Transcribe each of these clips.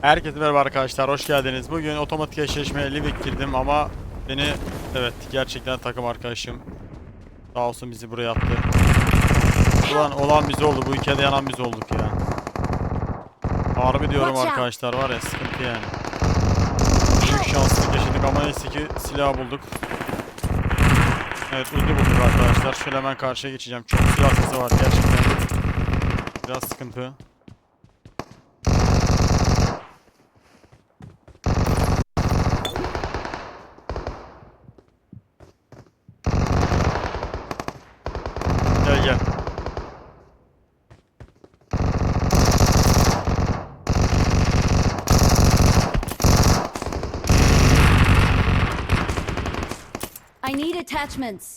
Herkese merhaba arkadaşlar, hoş geldiniz. Bugün otomatik eşleşmeye Livik girdim ama beni, evet gerçekten takım arkadaşım sağ olsun bizi buraya attı. Ulan olan biz oldu, bu hikayede yanan biz olduk ya. Harbi diyorum arkadaşlar var ya sıkıntı yani. Büyük şanslık yaşadık ama neyse ki silah bulduk. Evet Uzi bulduk arkadaşlar. Şöyle hemen karşıya geçeceğim. Çok silah sesi var gerçekten. Biraz sıkıntı. Attachments.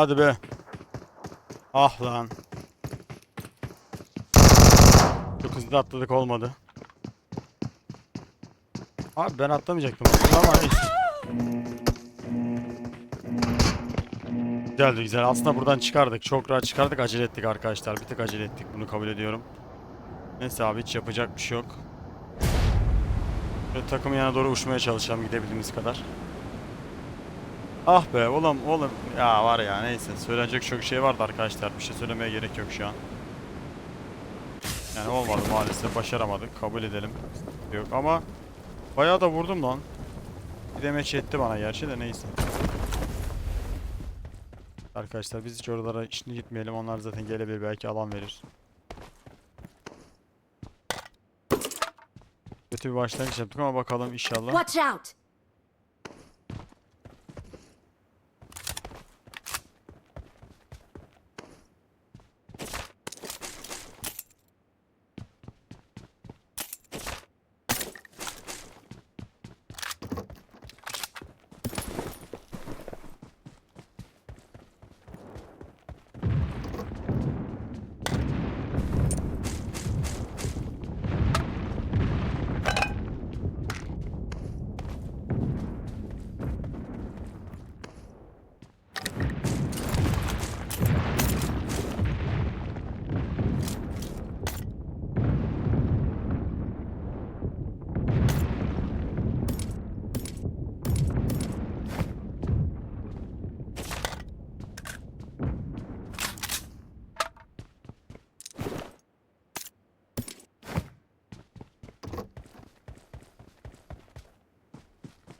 Hadi be. Ah lan. Çok hızlı atladık olmadı. Abi ben atlamayacaktım ama neyse. Güzeldi güzel. Aslında buradan çıkardık. Çok rahat çıkardık. Acele ettik arkadaşlar. Bir tık acele ettik. Bunu kabul ediyorum. Neyse abi hiç yapacak bir şey yok. Böyle takım yana doğru uçmaya çalışalım gidebildiğimiz kadar. Ah be oğlum oğlum ya var ya neyse söylenecek çok şey vardı arkadaşlar bir şey söylemeye gerek yok şu an. Yani olmadı maalesef başaramadık kabul edelim. Yok ama bayağı da vurdum lan. Bir demeç etti bana gerçi de neyse. Arkadaşlar biz hiç oralara şimdi gitmeyelim onlar zaten gelebilir belki alan verir. Kötü bir başlangıç yaptık ama bakalım inşallah. Watch out!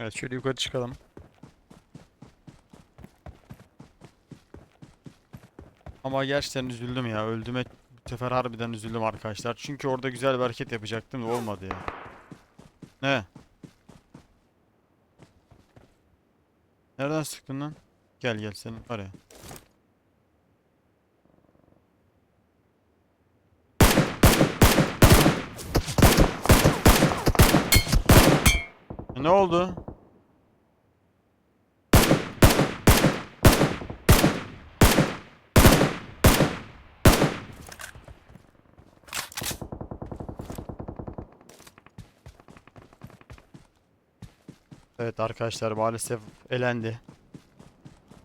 Evet şöyle yukarı çıkalım. Ama gerçekten üzüldüm ya. Öldüğüme bu sefer harbiden üzüldüm arkadaşlar. Çünkü orada güzel bir hareket yapacaktım da olmadı ya. Ne? Nereden sıktın lan? Gel gel senin oraya. E, Ne oldu? Evet arkadaşlar maalesef elendi.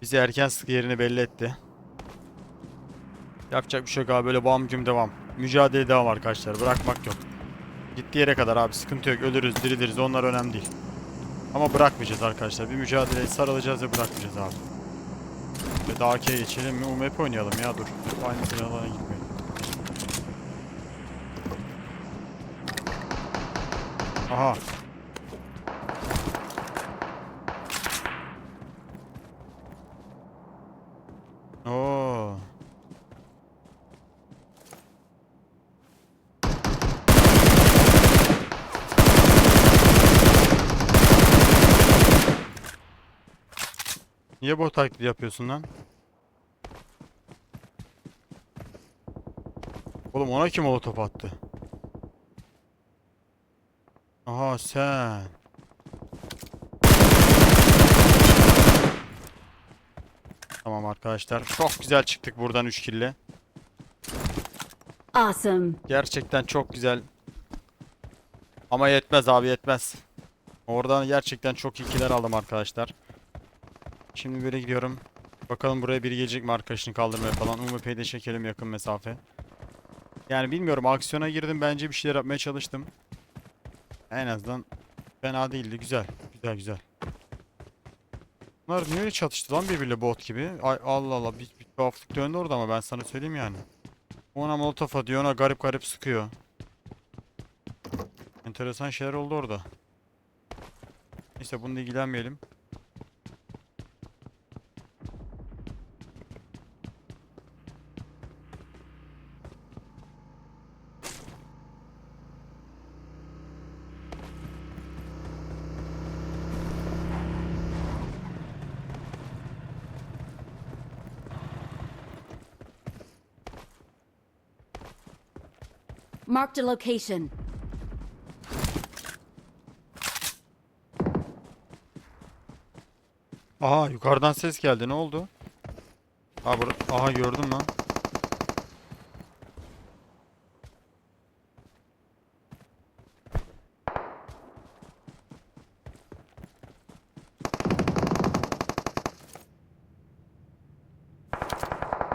Bizi erken sık yerini belli etti. Yapacak bir şey yok abi böyle bam güm devam. Mücadele devam arkadaşlar bırakmak yok. Gittiği yere kadar abi sıkıntı yok ölürüz diriliriz onlar önemli değil. Ama bırakmayacağız arkadaşlar bir mücadeleye sarılacağız ve bırakmayacağız abi. Ve daha AK'ye geçelim mi? UMP oynayalım ya dur. Aynı silahlara gitmeyelim. Aha. Niye bu taklidi yapıyorsun lan? Oğlum ona kim molotof attı? Aha sen. Tamam arkadaşlar. Çok güzel çıktık buradan 3 kille. Awesome. Gerçekten çok güzel. Ama yetmez abi yetmez. Oradan gerçekten çok iyi killer aldım arkadaşlar. Şimdi böyle gidiyorum. Bakalım buraya biri gelecek mi arkadaşını kaldırmaya falan. UMP'yi de çekelim yakın mesafe. Yani bilmiyorum aksiyona girdim bence bir şeyler yapmaya çalıştım. En azından fena değildi güzel. Güzel güzel. Bunlar niye öyle çatıştı lan birbiriyle bot gibi? Ay Allah Allah bir, bir tuhaflık döndü orada ama ben sana söyleyeyim yani. Ona molotof atıyor ona garip garip sıkıyor. Enteresan şeyler oldu orada. Neyse bununla ilgilenmeyelim. Marked a location. Aha yukarıdan ses geldi ne oldu? Aha, aha gördüm lan.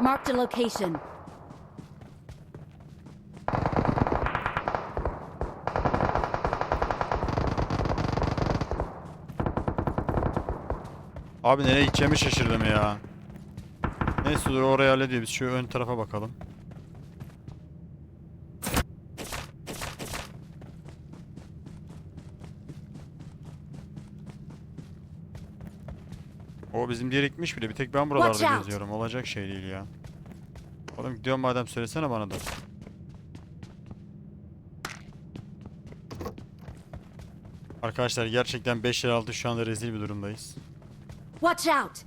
Marked a location. Abi nereye gideceğimi şaşırdım ya. Neyse dur oraya hallediyor. Biz şu ön tarafa bakalım. O bizim diğer gitmiş bile. Bir tek ben buralarda geziyorum. Olacak şey değil ya. Oğlum gidiyorum madem söylesene bana da. Arkadaşlar gerçekten 5 yer altı şu anda rezil bir durumdayız. Watch out!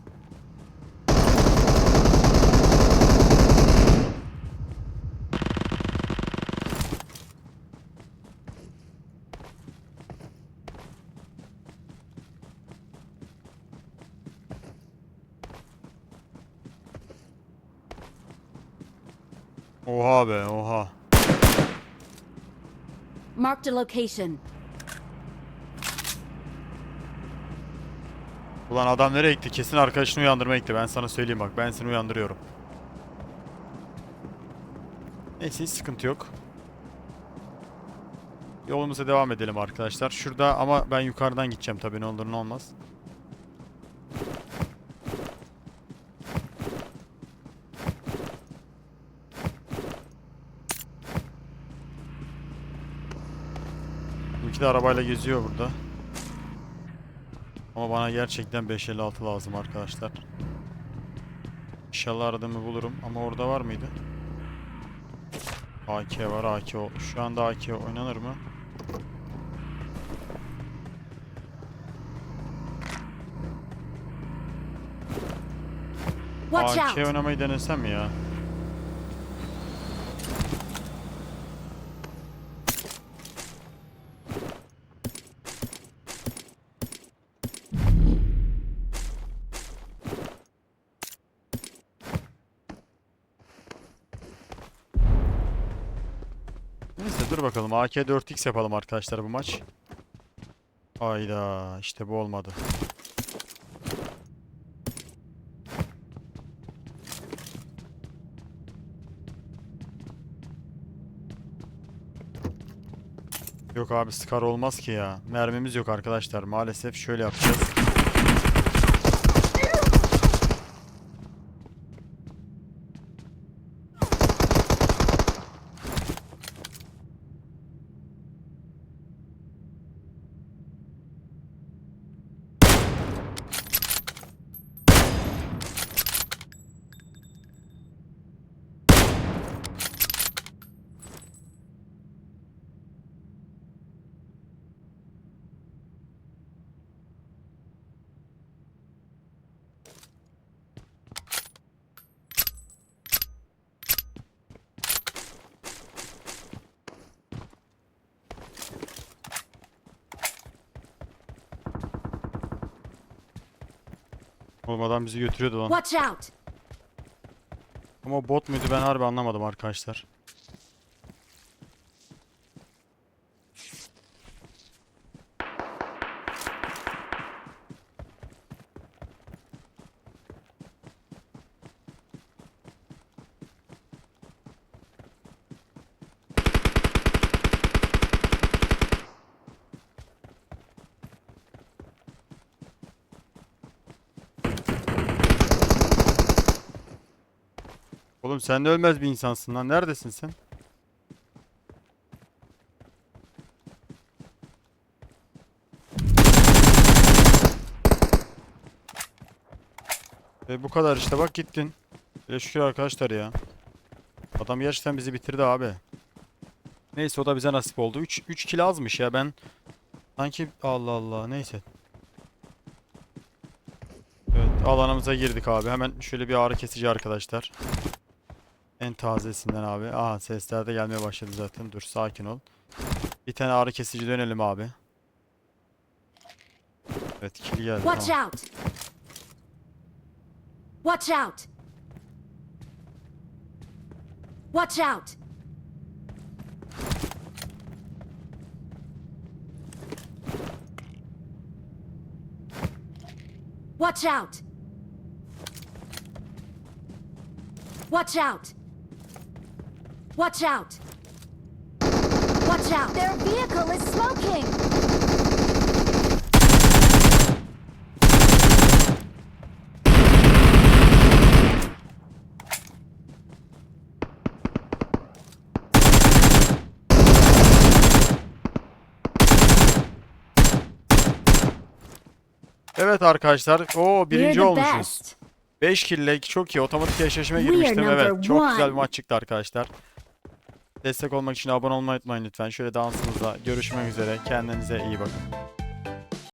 Oha be oha. Marked a location. Ulan adam nereye gitti? Kesin arkadaşını uyandırmaya gitti. Ben sana söyleyeyim bak. Ben seni uyandırıyorum. Neyse hiç sıkıntı yok. Yolumuza devam edelim arkadaşlar. Şurada ama ben yukarıdan gideceğim tabii ne olur ne olmaz. İki de arabayla geziyor burada. Ama bana gerçekten 556 lazım arkadaşlar. İnşallah aradığımı bulurum. Ama orada var mıydı? AK var AK. Şu anda AK oynanır mı? AK oynamayı denesem ya? Neyse dur bakalım. AK 4x yapalım arkadaşlar bu maç. Hayda işte bu olmadı. Yok abi Scar olmaz ki ya. Mermimiz yok arkadaşlar. Maalesef şöyle yapacağız. Olmadan bizi götürüyordu lan. Watch out! Ama bot muydu ben harbi anlamadım arkadaşlar. Oğlum sen de ölmez bir insansın lan. Neredesin sen? E bu kadar işte bak gittin. E şükür arkadaşlar ya. Adam gerçekten bizi bitirdi abi. Neyse o da bize nasip oldu. 3 3 kill azmış ya ben sanki Allah Allah neyse. Evet alanımıza girdik abi. Hemen şöyle bir ağrı kesici arkadaşlar. En tazesinden abi. Aha sesler de gelmeye başladı zaten. Dur sakin ol. Bir tane ağrı kesici dönelim abi. Evet kill geldi. Watch tamam. out! Watch out! Watch out! Watch out! Watch out! Watch out! Watch out! Their vehicle is smoking! Evet arkadaşlar. We're birinci olmuşuz. best. 5 kill çok iyi. Otomatik eşleşme girmiştim. Evet. Çok güzel bir maç çıktı arkadaşlar. Destek olmak için abone olmayı unutmayın lütfen. Şöyle dansınızla görüşmek üzere. Kendinize iyi bakın.